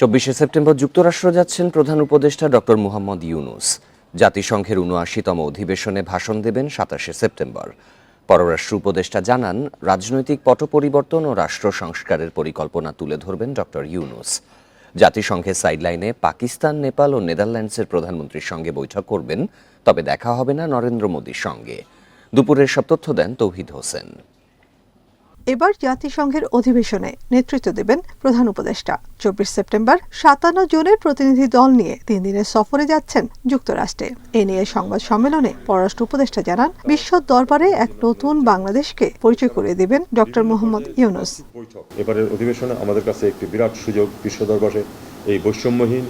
চব্বিশে সেপ্টেম্বর যুক্তরাষ্ট্র যাচ্ছেন প্রধান উপদেষ্টা ডক্টর মুহাম্মদ ইউনুস। জাতিসংঘের উনআশিতম অধিবেশনে ভাষণ দেবেন সাতাশে সেপ্টেম্বর। পররাষ্ট্র উপদেষ্টা জানান, রাজনৈতিক পট পরিবর্তন ও রাষ্ট্র সংস্কারের পরিকল্পনা তুলে ধরবেন ডক্টর ইউনুস। জাতিসংঘের সাইডলাইনে পাকিস্তান, নেপাল ও নেদারল্যান্ডসের প্রধানমন্ত্রীর সঙ্গে বৈঠক করবেন, তবে দেখা হবে না নরেন্দ্র মোদীর সঙ্গে। দুপুরের সব তথ্য দেন তৌহিদ হোসেন। এবার জাতিসংঘের অধিবেশনে নেতৃত্ব দেবেন প্রধান উপদেষ্টা। চব্বিশ সেপ্টেম্বর সাতান্ন জনের প্রতিনিধি দল নিয়ে তিন দিনের সফরে যাচ্ছেন যুক্তরাষ্ট্রে। এ নিয়ে সংবাদ সম্মেলনে পররাষ্ট্র উপদেষ্টা জানান, বিশ্ব দরবারে এক নতুন বাংলাদেশকে পরিচয় করে দেবেন ডক্টর মোহাম্মদ ইউনুস। এবারের অধিবেশনে আমাদের কাছে একটি বিরাট সুযোগ বিশ্ব দরবারে। এই বৈষম্যহীন,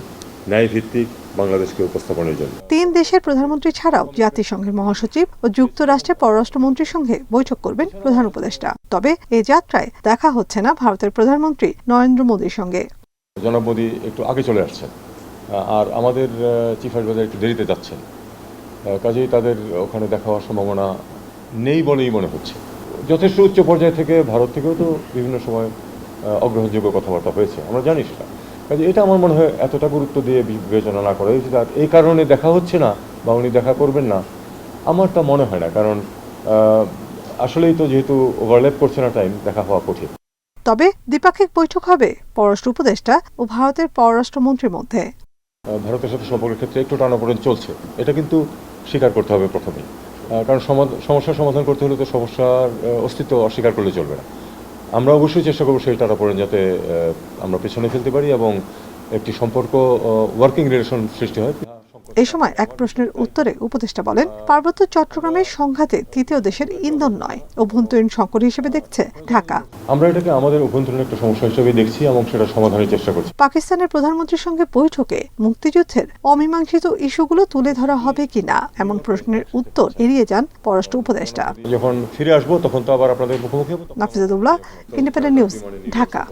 ন্যায়ভিত্তিক বাংলাদেশকে উপস্থাপনের জন্য। তিন দেশের প্রধানমন্ত্রী ছাড়াও জাতিসংঘের মহাসচিব ও যুক্তরাষ্ট্রের পররাষ্ট্রমন্ত্রীর সঙ্গে বৈঠক করবেন প্রধান উপদেষ্টা। তবে এ যাত্রায় দেখা হচ্ছে না ভারতের প্রধানমন্ত্রী নরেন্দ্র মোদীর সঙ্গে। জনাব মোদী একটু আগে চলে আসছেন আর আমাদের চিফ অ্যাডভাইজার একটু দেরিতে যাচ্ছেন। কাজেই তাদের ওখানে দেখা হওয়ার সম্ভাবনা নেই বলেই মনে হচ্ছে। যথেষ্ট উচ্চ পর্যায় থেকে ভারত থেকেও তো বিভিন্ন সময় অগ্রহণযোগ্য কথাবার্তা হয়েছে। আমরা জানি সেটা। কাজে এটা আমার মনে হয় এতটা গুরুত্ব দিয়ে বিবেচনা না করা উচিত আর এই কারণে দেখা হচ্ছে না বা উনি দেখা করবেন না আমার তা মনে হয় না। কারণ আসলেই তো যেহেতু ওভারল্যাপ করছে না টাইম দেখা হওয়া কঠিন। তবে দ্বিপাক্ষিক বৈঠক হবে পররাষ্ট্র উপদেষ্টা ও ভারতের পররাষ্ট্রমন্ত্রীর মধ্যে। ভারতের সাথে সম্পর্কের ক্ষেত্রে একটু টানাপোড়েন চলছে। এটা কিন্তু স্বীকার করতে হবে প্রথমেই। কারণ সমস্যার সমাধান করতে হলে তো সমস্যার অস্তিত্ব অস্বীকার করলে চলবে না। আমরা অবশ্যই চেষ্টা করব সেই টাকা পড়েন যাতে আমরা পেছনে ফেলতে পারি এবং একটি সম্পর্ক ওয়ার্কিং রিলেশন সৃষ্টি হয়। এই সময় এক প্রশ্নের উত্তরে উপদেষ্টা বলেন পার্বত্য চট্টগ্রামের সংঘাতে তৃতীয় দেশের ইন্ধন নয়। অভ্যন্তরীণ সংকট হিসেবে দেখছে ঢাকা। আমরা এটাকে আমাদের অভ্যন্তরীণ একটা সমস্যা হিসেবে দেখছি এবং সেটা সমাধানের চেষ্টা করছি। পাকিস্তানের প্রধানমন্ত্রীর সঙ্গে বৈঠকে মুক্তিযুদ্ধের অমীমাংসিত ইস্যুগুলো তুলে ধরা হবে কিনা এমন প্রশ্নের উত্তর এড়িয়ে যান পররাষ্ট্র উপদেষ্টা। যখন ফিরে আসব তখন তো আবার আপনাদের মুখোমুখি হব। Nafizadullah independent news Dhaka.